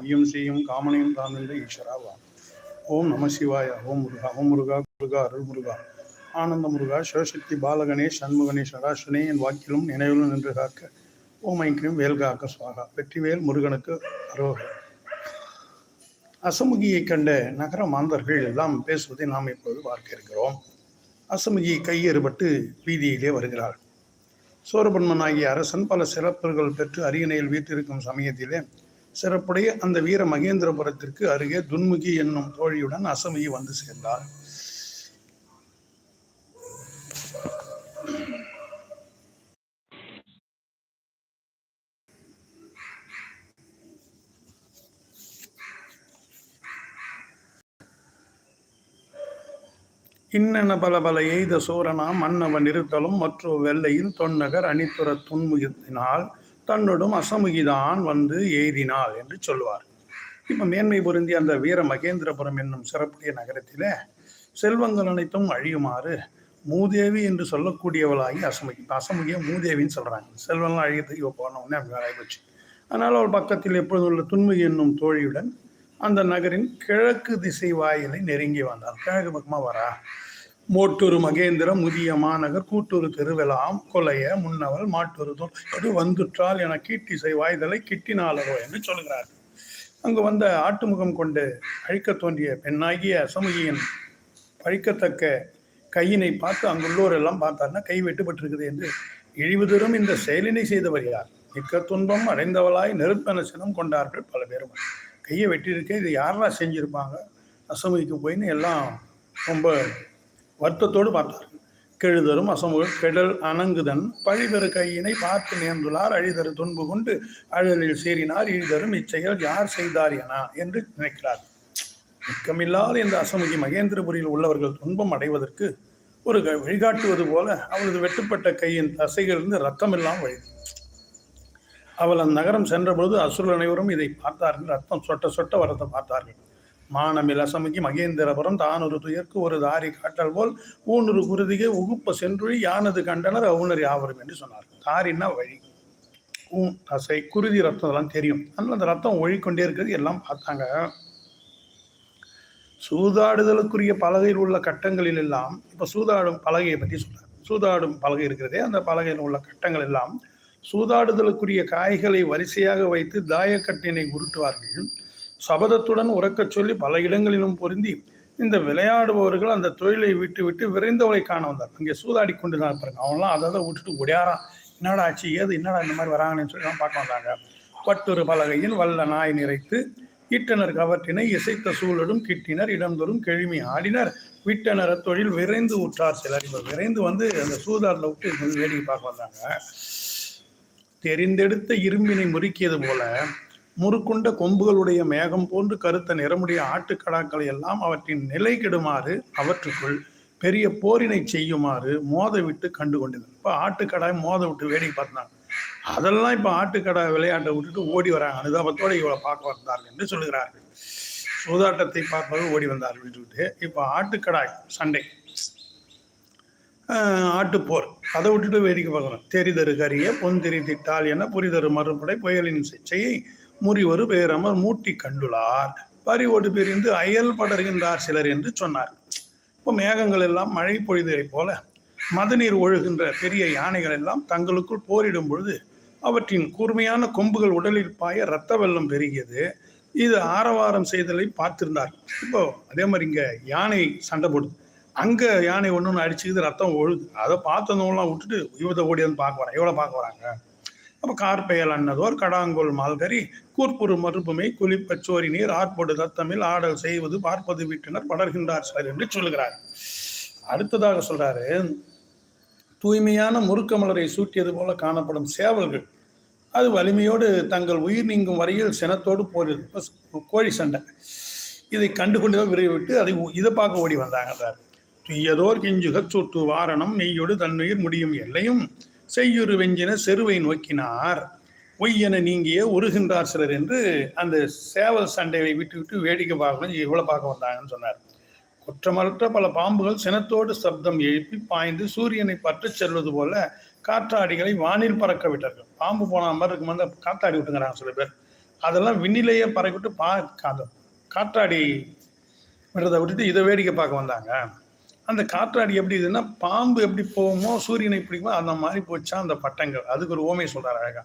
ஐயம் செய்யும் காமனையும் தாழ்ந்த ஈஸ்வராவா ஓம் நம சிவாய ஓம் முருகா ஓம் முருகா முருகா அருள் முருகா. ஆனந்த முருகா சிவசக்தி பாலகணேஷ் சண்முகணேஷ் சராசனே என் வாக்கிலும் நினைவிலும் நின்று காக்க. ஓம் ஐக்கியம் வேல் காக்க சுவாகா. வெற்றிவேல் முருகனுக்கு அரோக. அசமுகியை கண்ட நகர மாந்தர்கள் எல்லாம் பேசுவதை நாம் இப்போது பார்க்க இருக்கிறோம். அசமுகி கையெறுபட்டு வீதியிலே வருகிறார் சோரபன்மன் ஆகிய அரசன் பல சிறப்புகள் பெற்று அரியணையில் வீட்டிருக்கும் சமயத்திலே சிறப்புடைய அந்த வீர மகேந்திரபுரத்திற்கு அருகே துன்முகி என்னும் தோழியுடன் அசமையை வந்து சேர்ந்தார். இன்னென பல பல எய்த சூரனாம் மன்னவன் இருத்தலும் மற்றும் வெள்ளையில் தொன்னகர் அணித்துற துன்முகத்தினால் தன்னுடன் அசமுகிதான் வந்து எய்தினாள் என்று சொல்லுவார் இப்போ மேன்மை பொருந்தி அந்த வீர மகேந்திரபுரம் என்னும் சிறப்புடைய நகரத்திலே செல்வங்கள் அனைத்தும் அழியுமாறு மூதேவி என்று சொல்லக்கூடியவளாகி அசமுகி இப்போ அசமுகிய மூதேவின்னு சொல்கிறாங்க செல்வங்கள் அழியத்துக்கு இவ போன உடனே அப்படி ஆகிப்போச்சு அதனால் அவள் பக்கத்தில் எப்பொழுது உள்ள துன்முகி என்னும் தோழியுடன் அந்த நகரின் கிழக்கு திசை வாயிலை நெருங்கி வந்தார் கிழக்கு பக்கமாக வரா. மோட்டூர் மகேந்திர முதிய மாநகர் கூட்டூர் திருவிழாம் கொலைய முன்னவள் மாட்டூர் தோல். வந்துற்றால் என கீட்டிசை வாய்தலை கிட்டினாலரோ என்று சொல்கிறார். அங்கு வந்த ஆட்டுமுகம் கொண்டு அழிக்க தோன்றிய பெண்ணாகிய அசமுகியின் பழிக்கத்தக்க கையினை பார்த்து அங்குள்ளோர் எல்லாம் பார்த்தார்னா கை வெட்டுப்பட்டிருக்குது என்று இழிவு தரும் இந்த செயலினை செய்தவர் யார்? மிக்க துன்பம் அடைந்தவளாய் நெருப்பென சினம் கொண்டார்கள் பல பேரும். கையை வெட்டியிருக்க இது யாரெல்லாம் செஞ்சுருப்பாங்க? அசமுகிக்கு போயின்னு எல்லாம் ரொம்ப வருத்தத்தோடு பார்த்தார்கள் கெழுதரும் அசமுக கெடல் அணங்குதன் பழிதரு கையினை பார்த்து நேர்ந்துள்ளார். அழிதரு துன்பு கொண்டு அழலில் சேரினார். இழிதரும் இச்செயல் யார் செய்தார் என என்று நினைக்கிறார். மிக்கமில்லாத இந்த அசமுகி மகேந்திரபுரியில் உள்ளவர்கள் துன்பம் அடைவதற்கு ஒரு வழிகாட்டுவது போல அவளது வெட்டுப்பட்ட கையின் தசைகளிலிருந்து ரத்தம் எல்லாம் வழிது அவள் அந்த நகரம் சென்றபோது அசுரல் அனைவரும் இதை பார்த்தார்கள். ரத்தம் சொட்ட சொட்ட வரத்தை பார்த்தார்கள். மானமில் அசமுகி மகேந்திரபுரம் தானொரு துயர்க்கு ஒரு தாரி காட்டல் போல் ஊனொரு குருதிகை உகுப்ப சென்றொழி யானது கண்டனர் அவுணர் யாவரும் என்று சொன்னார். தாரின்னா வழி. ஊன் தசை குருதி ரத்தம் எல்லாம் தெரியும். அதனால் அந்த ரத்தம் ஒழிக்கொண்டே இருக்கிறது எல்லாம் பார்த்தாங்க. சூதாடுதலுக்குரிய பலகையில் உள்ள கட்டங்களில் எல்லாம் இப்போ சூதாடும் பலகையை பற்றி சொல்கிறார் சூதாடும் பலகை இருக்கிறதே அந்த பலகையில் உள்ள கட்டங்கள் எல்லாம் சூதாடுதலுக்குரிய காய்களை வரிசையாக வைத்து தாயக்கட்டினை உருட்டுவார்கள். சபதத்துடன் உறக்கச் சொல்லி பல இடங்களிலும் பொருந்தி இந்த விளையாடுபவர்கள் அந்த தொழிலை விட்டு விட்டு விரைந்தவளை காண வந்தார். அங்கே சூதாடி கொண்டு தான் இருப்பாங்க அவன்லாம் அதை விட்டுட்டு ஒடியாரான் என்னடா ஆச்சு? ஏது? என்னடா இந்த மாதிரி வராங்கன்னு சொல்லி தான் பார்க்க வந்தாங்க. பட்டொரு பலகையில் வல்ல நாய் நிறைத்து ஈட்டனர் கவற்றினை இசைத்த சூழலும் கிட்டினர். இடந்தோறும் கிழமை ஆடினர். விட்டனர் தொழில் விரைந்து உற்றார் சிலர். இப்போ விரைந்து வந்து அந்த சூதாரில் விட்டு வேடிக்கை பார்க்க வந்தாங்க. தெரிந்தெடுத்த இரும்பினை முறுக்கியது போல முறுக்குண்ட கொம்புகளுடைய மேகம் போன்று கருத்த நிறமுடைய ஆட்டுக்கடாக்களை எல்லாம் அவற்றின் நிலை கெடுமாறு அவற்றுக்குள் பெரிய போரினை செய்யுமாறு மோத விட்டு கண்டு கொண்டிருந்தது. இப்போ ஆட்டுக்கடாய் மோத விட்டு வேடிக்கை பார்த்தாங்க அதெல்லாம் இப்போ ஆட்டுக்கடாய் விளையாட்டை விட்டுட்டு ஓடி வராங்க. அனுதாபத்தோடு இவளை பார்க்க வந்தார்கள் என்று சொல்லுகிறார்கள். சூதாட்டத்தை பார்ப்பது ஓடி வந்தார்கள் விட்டுவிட்டு இப்போ ஆட்டுக்கடாய் சண்டை. ஆட்டுப்போர் அதை விட்டுட்டு வேடிக்கை பார்க்கணும். தெரிதரு கரிய பொந்திரி திட்டால் என புரிதரு மறுபடை புயலின் செய்யை முறிவரு பேரமர் மூட்டி கண்டுளார். பறிவோடு பிரிந்து அயல் படர்கின்றார் சிலர் என்று சொன்னார். இப்போ மேகங்கள் எல்லாம் மழை பொழிதலை போல மதநீர் ஒழுகின்ற பெரிய யானைகள் எல்லாம் தங்களுக்குள் போரிடும் பொழுது அவற்றின் கூர்மையான கொம்புகள் உடலில் பாய ரத்த வெள்ளம் பெருகியது. இது ஆரவாரம் செய்தலை பார்த்திருந்தார். இப்போ அதே மாதிரி இங்க யானை சண்டை போடுது. அங்க யானை ஒன்று ஒன்று அடிச்சுக்குது ரத்தம் ஒழுது அதை பார்த்தவங்களாம் விட்டுட்டு இவத்தை ஓடி வந்து பார்க்க வரேன் எவ்வளோ பார்க்க வராங்க. அப்போ கார்பெயல் அன்னதோர் கடாங்கோல் மால்கரி கூர்ப்புறு மறுப்புமை குளிப்பச்சோரி நீர் ஆற்பொடு தத்தமில் ஆடல் செய்வது பார்ப்பது வீட்டினர் படர்கின்றார் சார் என்று சொல்லுகிறார். அடுத்ததாக சொல்றாரு தூய்மையான முறுக்கமலரை சூட்டியது போல காணப்படும் சேவல்கள். அது வலிமையோடு தங்கள் உயிர் நீங்கும் வரையில் சினத்தோடு போரிது கோழி சண்டை. இதை கண்டுகொண்டுதான் விரைவிட்டு அதை இதை பார்க்க ஓடி வந்தாங்க சார். துய்யதோர் கிஞ்சுக சூட்டு வாரணம் நெய்யோடு தன்னுயிர் முடியும் எல்லையும் செய்யுறு வெஞ்சின செருவை நோக்கினார். ஒய்யென நீங்கிய உருகின்றார் சிலர் என்று அந்த சேவல் சண்டையை விட்டு விட்டு வேடிக்கை பார்க்கணும் இவ்வளோ பார்க்க வந்தாங்கன்னு சொன்னார். குற்றமற்ற பல பாம்புகள் சினத்தோடு சப்தம் எழுப்பி பாய்ந்து சூரியனை பற்று செல்வது போல காற்றாடிகளை வானில் பறக்க விட்டார்கள். பாம்பு போன மாதிரி இருக்கும் அந்த காற்றாடி விட்டுங்கிறாங்க சில பேர். அதெல்லாம் விண்ணிலேயே பறக்கிட்டு பா காற்றாடி விடுறதை விட்டுட்டு இதை வேடிக்கை பார்க்க வந்தாங்க. அந்த காற்றாடி எப்படி இதுன்னா பாம்பு எப்படி போகுமோ சூரியனை பிடிக்குமோ அந்த மாதிரி போச்சா அந்த பட்டங்கள். அதுக்கு ஒரு ஓமை சொல்றாரு அழகா.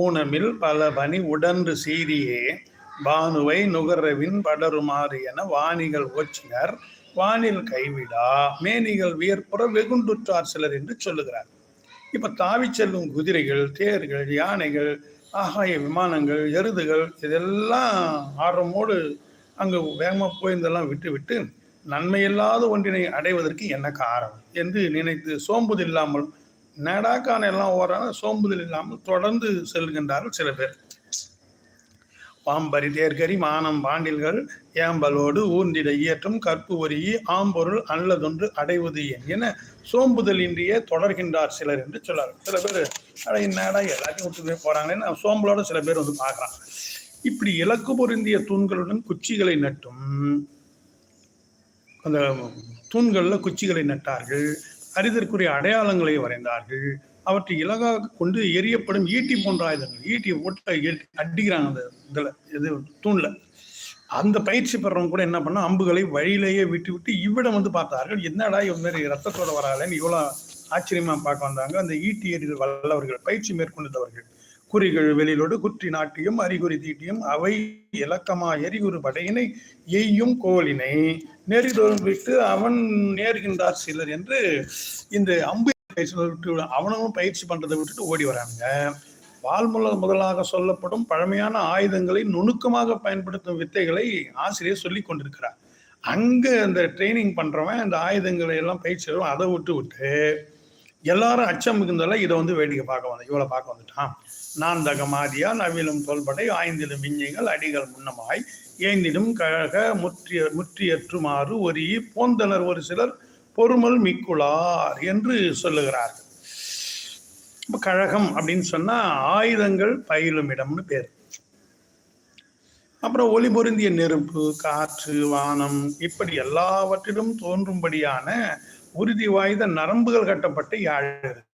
ஊனமில் பல பனி உடன்று சீரியே பானுவை நுகர்வின் படருமாறு என வாணிகள் ஓச்சினர். வானில் கைவிடா மேனிகள் வியற்புற வெகுண்டுற்றார் சிலர் என்று சொல்லுகிறார். இப்ப தாவி செல்லும் குதிரைகள் தேர்கள் யானைகள் ஆகாய விமானங்கள் எருதுகள் இதெல்லாம் ஆர்வமோடு அங்கே வேகமாக போய் இதெல்லாம் விட்டு விட்டு நன்மையில்லாத ஒன்றினை அடைவதற்கு என்ன காரணம்? என்று நினைத்து சோம்புதல் இல்லாமல் நடாக்கான எல்லாம் ஓடுறாங்க சோம்புதல் இல்லாமல் தொடர்ந்து செல்கின்றார்கள் சில பேர். பாம்பரி தேர்கரி மானம் பாண்டில்கள் ஏம்பலோடு ஊர்ந்திட இயற்றும் கற்பு ஒரியி ஆம்பொருள் அல்லதொன்று அடைவது ஏன் என சோம்புதல் இன்றியே தொடர்கின்றார் சிலர் என்று சொல்லார் சில பேர் அட என்னடா எல்லாத்தையும் விட்டு போறாங்களேன்னு சோம்பலோட சில பேர் வந்து பார்க்கறாங்க. இப்படி இலக்கு பொருந்திய தூண்களுடன் குச்சிகளை நட்டும் அந்த தூண்களில் குச்சிகளை நட்டார்கள் அரிதற்குரிய அடையாளங்களை வரைந்தார்கள் அவற்றை இலகாக கொண்டு எரியப்படும் ஈட்டி போன்ற ஆயுதங்கள் ஈட்டி ஓட்ட அடிக்கிறாங்க அந்த இதில் இது தூணில். அந்த பயிற்சி பெறவங்க கூட என்ன பண்ணா அம்புகளை வழியிலேயே விட்டு விட்டு இவ்விடம் வந்து பார்த்தார்கள். என்னடா இவங்க மாதிரி ரத்தத்தோட வராங்களேன்னு இவ்வளோ ஆச்சரியமா பார்க்க வந்தாங்க. அந்த ஈட்டி எறிதல் வல்லவர்கள் பயிற்சி மேற்கொண்டவர்கள் குறிகள் வெளியிலோடு குற்றி நாட்டியும் அறிகுறி தீட்டியும் அவை இலக்கமா எரிகுறு படையினை எய்யும் கோலினை நேரிடோறும் விட்டு அவன் நேர்கின்றார் சிலர் என்று இந்த அம்பு பயிற்சி விட்டு அவனும் பயிற்சி பண்றதை விட்டுட்டு ஓடி வராங்க. வால்முல முதலாக சொல்லப்படும் பழமையான ஆயுதங்களை நுணுக்கமாக பயன்படுத்தும் வித்தைகளை ஆசிரியர் சொல்லி கொண்டிருக்கிறார். அங்க அந்த ட்ரைனிங் பண்றவன் அந்த ஆயுதங்களை எல்லாம் பயிற்சி அதை விட்டு விட்டு எல்லாரும் அச்சம் மிகுந்தால இதை வந்து வேடிக்கை பார்க்க வந்து இவ்வளோ பார்க்க வந்துட்டான். நான் தகமாதியா நவிலும் தோல்படை ஆய்ந்திலும் விஞ்ஞைகள் அடிகள் முன்னமாய் ஏந்திடும் கழக முற்றிய முற்றியற்றுமாறு ஒரு போந்தனர் ஒரு சிலர் பொறுமல் மிக்குளார் என்று சொல்லுகிறார்கள். இப்போ கழகம் அப்படின்னு சொன்னால் ஆயுதங்கள் பயிலும் இடம்னு பேர். அப்புறம் ஒளி பொருந்திய நெருப்பு காற்று வானம் இப்படி எல்லாவற்றிலும் தோன்றும்படியான உறுதி வாய்ந்த நரம்புகள் கட்டப்பட்ட யாழ்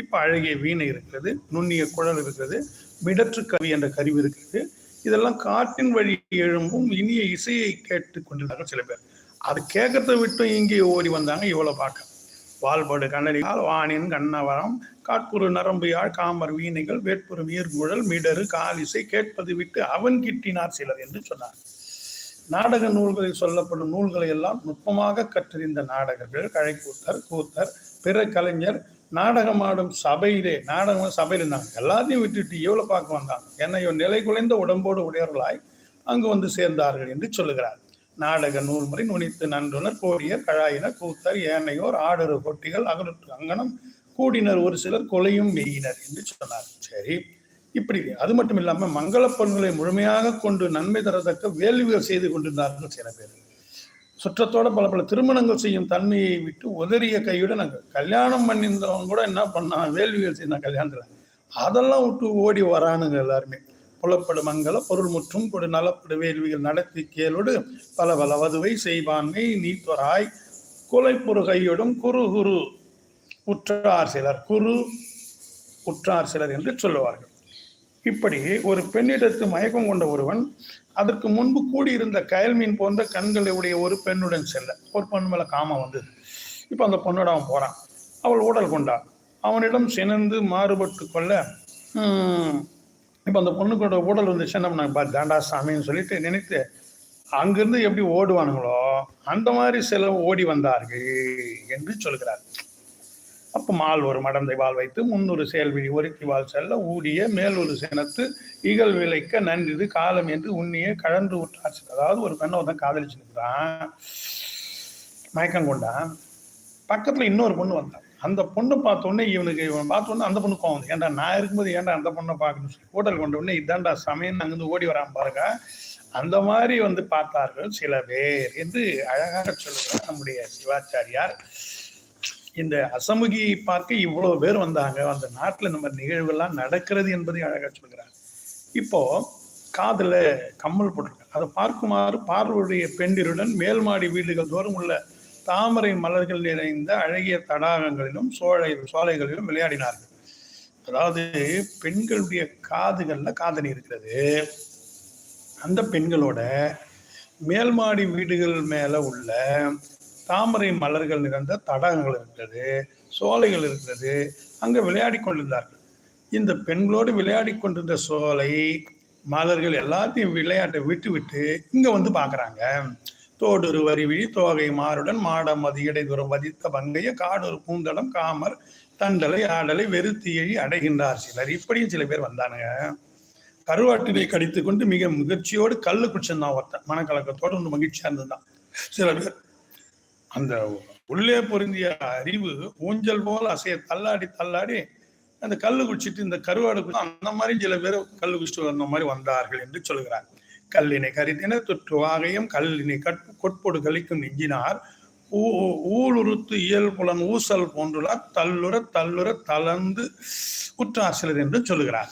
இப்ப அழகிய வீணை இருக்கிறது நுண்ணிய குழல் இருக்கிறது மிடற்று கவி என்ற கருவி இருக்கிறது. இதெல்லாம் காற்றின் வழி எழும்பும் இனிய இசையை கேட்டு கொண்டிருந்தார்கள் சில பேர். அது கேட்கறத விட்டு இங்கே ஓடி வந்தாங்க இவ்வளவு பார்க்க. வால்பாடு கண்ணடியால் வானின் கண்ணவரம் காட்புறு நரம்பு யாழ் காமர் வீணைகள் வேட்புறு நீர்குழல் மிடரு காலிசை கேட்பது விட்டு அவன் கிட்டினார் சிலர் என்று சொன்னார். நாடக நூல்களில் சொல்லப்படும் நூல்களை எல்லாம் நுட்பமாக கற்றறிந்த நாடகர்கள் கழைக்கூத்தர் கூத்தர் பிற கலைஞர் நாடகமாடும் சபையிலே நாடகம் சபையில் இருந்தாங்க. எல்லாத்தையும் விட்டுட்டு இவ்வளோ பார்க்க வந்தாங்க ஏன்னா இவன் நிலை குலைந்த உடம்போடு உடையவர்களாய் அங்கு வந்து சேர்ந்தார்கள் என்று சொல்லுகிறார். நாடக நூல்முறை நுனித்து நன்றுனர் கோடியர் கழாயினர் கூத்தர் ஏனையோர் ஆடரு கொட்டிகள் அகலுற்று அங்கனம் கூடினர் ஒரு சிலர் கொலையும் மெய்யினர் என்று சொன்னார். சரி இப்படி அது மட்டும் இல்லாமல் மங்கள பொருள்களை முழுமையாக கொண்டு நன்மை தரத்தக்க வேள்விகள் செய்து கொண்டிருந்தார்கள் சில பேர். சுற்றத்தோட பல பல திருமணங்கள் செய்யும் தன்மையை விட்டு உதறிய கையோட நாங்கள் கல்யாணம் பண்ணியிருந்தவங்க கூட என்ன பண்ணான் வேள்விகள் செய்தான் கல்யாணத்தில் அதெல்லாம் விட்டு ஓடி வரானுங்க எல்லாருமே. புலப்படும் மங்கள பொருள் முற்றும் கொடு நலப்படு வேள்விகள் நடத்தி கேளோடு பல பல வதுவை செய்வான்மை நீத்தொராய் கொலைப்புறு கையோடும் குரு குரு உற்றார் சிலர் குரு உற்றார் சிலர் என்று சொல்லுவார்கள். இப்படி ஒரு பெண்ணிடத்து மயக்கம் கொண்ட ஒருவன் அதற்கு முன்பு கூடியிருந்த கயல் மீன் போன்ற கண்களுடைய ஒரு பெண்ணுடன் செல்ல. ஒரு பெண் மேலே காமம் வந்தது. இப்போ அந்த பொண்ணோட அவன் போகிறான் அவள் ஊடல் கொண்டாள் அவனிடம் சினந்து மாறுபட்டு கொள்ள இப்போ அந்த பொண்ணுக்கோட ஊடல் வந்துச்சு என்ன பண்ணாங்க தாண்டா சாமின்னு சொல்லிட்டு நினைத்து அங்கிருந்து எப்படி ஓடுவானுங்களோ அந்த மாதிரி சில ஓடி வந்தார்கள் என்று சொல்கிறார். அப்போ மால் ஒரு மடந்தை வால் வைத்து முன்னொரு செயல்விழி ஒருத்தி வால் செல்ல ஊடிய மேலொரு சேனத்து சினத்து இகழ் விளைக்க நன்றிது காலம் என்று உன்னையே கழன்று விட்டாச்சு அதாவது ஒரு பெண்ணை ஒருத்தன் காதலிச்சு நிற்கிறான் மயக்கம் கொண்டான் பக்கத்தில் இன்னொரு பொண்ணு வந்தான் அந்த பொண்ணு பார்த்தோன்னே இவனுக்கு இவன் பார்த்தோன்னே அந்த பொண்ணு கோவம் ஏன்டா நான் இருக்கும்போது ஏன்டா அந்த பொண்ணை பார்க்கணும் சொல்லி ஹோட்டல் கொண்ட உடனே இதாண்டா சமயம் அங்கேருந்து ஓடி வராம பாருங்க. அந்த மாதிரி வந்து பார்த்தார்கள் சில பேர் என்று அழகாக சொல்லுகிறார் நம்முடைய சிவாச்சாரியார். இந்த அசமுகி பார்க்க இவ்வளவு பேர் வந்தாங்க. அந்த நாட்டில் நம்ம நிகழ்வுகள்லாம் நடக்கிறது என்பதை அழகாக சொல்கிறார் இப்போ காதில் கம்மல் போட்டிருக்காங்க அதை பார்க்குமாறு பார்வையுடைய பெண்டிருடன் மேல்மாடி வீடுகள் தோறும் உள்ள தாமரை மலர்கள் நிறைந்த அழகிய தடாகங்களிலும் சோழை சோலைகளிலும் விளையாடினார்கள். அதாவது பெண்களுடைய காதுகளில் காதணி இருக்கிறது. அந்த பெண்களோட மேல்மாடி வீடுகள் மேலே உள்ள தாமரை மலர்கள் நிறைந்த தடாகங்கள் இருக்கிறது சோலைகள் இருக்கிறது அங்கே விளையாடி கொண்டிருந்தார்கள். இந்த பெண்களோடு விளையாடி கொண்டிருந்த சோலை மலர்கள் எல்லாத்தையும் விளையாட்டை விட்டு விட்டு இங்கே வந்து பார்க்குறாங்க. தோடொரு வரிவிழி தோகை மாறுடன் மாடம் அது இடைதூரம் வதித்த பங்கைய காடொரு பூந்தளம் காமர் தண்டலை ஆடலை வெறுத்து எழி அடைகின்றார் சிலர். இப்படியும் சில பேர் வந்தானுங்க. கருவாட்டினை கடித்து கொண்டு மிக முயற்சியோடு கல்லு குடிச்சிருந்தான் ஒருத்தன். மனக்கலக்கத்தோடு ஒன்று மகிழ்ச்சியாக இருந்திருந்தான் சில பேர் அந்த உள்ளே பொருந்திய அறிவு ஊஞ்சல் போல அசைய தள்ளாடி தள்ளாடி அந்த கல்லு குடிச்சிட்டு இந்த கருவாடு அந்த மாதிரி சில பேர் கல்லு குடிச்சிட்டு வந்த மாதிரி வந்தார்கள் என்று சொல்கிறார். கல்லினை கரித்தின தொற்று வாகையும் கல்லினை கற்பு கொட்பொடு கழிக்கும் நெஞ்சினார். ஊ- ஊழுருத்து இயல் புலன் ஊசல் போன்றுள்ளார் தள்ளுர தள்ளுற தளர்ந்து உற்றார் சிலர் என்று சொல்லுகிறார்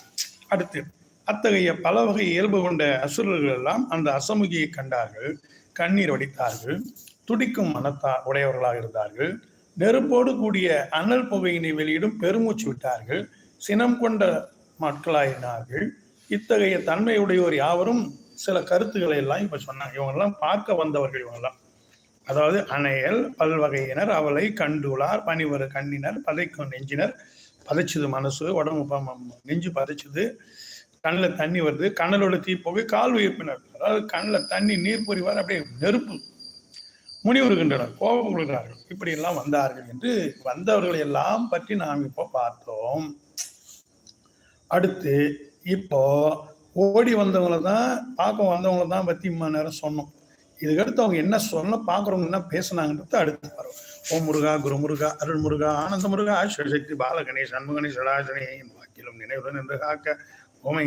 அடுத்து அத்தகைய பல வகை இயல்பு கொண்ட அசுரர்கள் எல்லாம் அந்த அசமுகியை கண்டார்கள். கண்ணீர் வடித்தார்கள். துடிக்கும் மனத்தா உடையவர்களாக இருந்தார்கள். நெருப்போடு கூடிய அனல் புகையினை வெளியிடும் பெருமூச்சு விட்டார்கள். சினம் கொண்ட மக்களாயினார்கள். இத்தகைய தன்மையுடையோர் யாவரும் சில கருத்துக்களை எல்லாம் இப்போ சொன்னாங்க. இவங்கெல்லாம் பார்க்க வந்தவர்கள் இவங்கெல்லாம். அதாவது அணையல் பல்வகையினர் அவளை கண்டுளார் பனிவரு கண்ணினர் பதைக்கும் நெஞ்சினர் பதைச்சுது மனசு உடம்பு நெஞ்சு பதைச்சுது கண்ணில் தண்ணி வருது கண்ணலோட தீ போக கால் உயிர்ப்பினர். அதாவது கண்ணில் தண்ணி நீர் பொறிவார் அப்படியே நெருப்பு முனிவருகின்றனர் கோபம் கொள்கிறார்கள். இப்படி எல்லாம் வந்தார்கள் என்று வந்தவர்களை எல்லாம் பற்றி நாம் இப்போ பார்த்தோம். அடுத்து இப்போ ஓடி வந்தவங்களை தான் பார்க்க வந்தவங்களை தான் பத்தி இம்மா நேரம் சொன்னோம். இதுக்கடுத்து அவங்க என்ன சொன்ன பார்க்குறவங்க என்ன பேசுனாங்கன்றது அடுத்து வரும். ஓம் முருகா குரு முருகா அருள் முருகா ஆனந்த முருகா சிவசக்தி பாலகணேஷ் அன்புகணேஷ் சடாசனே வாக்கிலும் நினைவுடன் என்று காக்க ஓமை